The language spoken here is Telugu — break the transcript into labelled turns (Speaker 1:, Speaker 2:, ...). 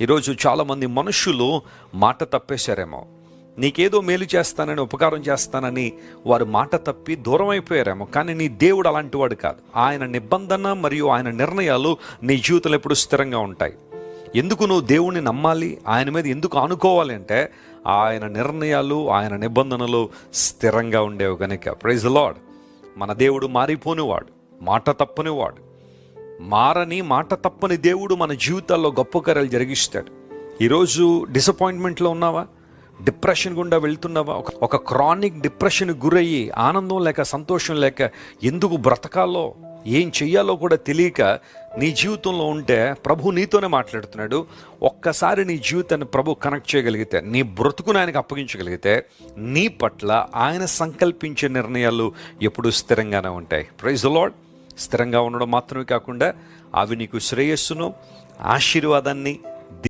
Speaker 1: ఈరోజు చాలామంది మనుషులు మాట తప్పేశారేమో. నీకేదో మేలు చేస్తానని ఉపకారం చేస్తానని వారు మాట తప్పి దూరం అయిపోయారేమో. కానీ నీ దేవుడు అలాంటి వాడు కాదు. ఆయన నిబంధన మరియు ఆయన నిర్ణయాలు నీ జీవితంలో ఎప్పుడు స్థిరంగా ఉంటాయి. ఎందుకు నువ్వు దేవుణ్ణి నమ్మాలి? ఆయన మీద ఎందుకు అనుకోవాలి అంటే ఆయన నిర్ణయాలు ఆయన నిబంధనలు స్థిరంగా ఉండేవి కనుక ప్రైజ్ లాడ్ మన దేవుడు మారిపోనివాడు. మాట తప్పనివాడు. మారని మాట తప్పని దేవుడు మన జీవితాల్లో గొప్ప కార్యాలు జరిగిస్తాడు. ఈరోజు డిసప్పాయింట్మెంట్లో ఉన్నావా? డిప్రెషన్ గుండా వెళ్తున్నావా? ఒక ఒక క్రానిక్ డిప్రెషన్ గురయ్యి ఆనందం లేక సంతోషం లేక ఎందుకు బ్రతకాలో ఏం చెయ్యాలో కూడా తెలియక నీ జీవితంలో ఉంటే ప్రభు నీతోనే మాట్లాడుతున్నాడు. ఒక్కసారి నీ జీవితాన్ని ప్రభు కనెక్ట్ చేయగలిగితే నీ బ్రతుకును ఆయనకు అప్పగించగలిగితే నీ పట్ల ఆయన సంకల్పించే నిర్ణయాలు ఎప్పుడూ స్థిరంగానే ఉంటాయి. ప్రైజ్ లాడ్ స్థిరంగా ఉండడం మాత్రమే కాకుండా అవి నీకు శ్రేయస్సును ఆశీర్వాదాన్ని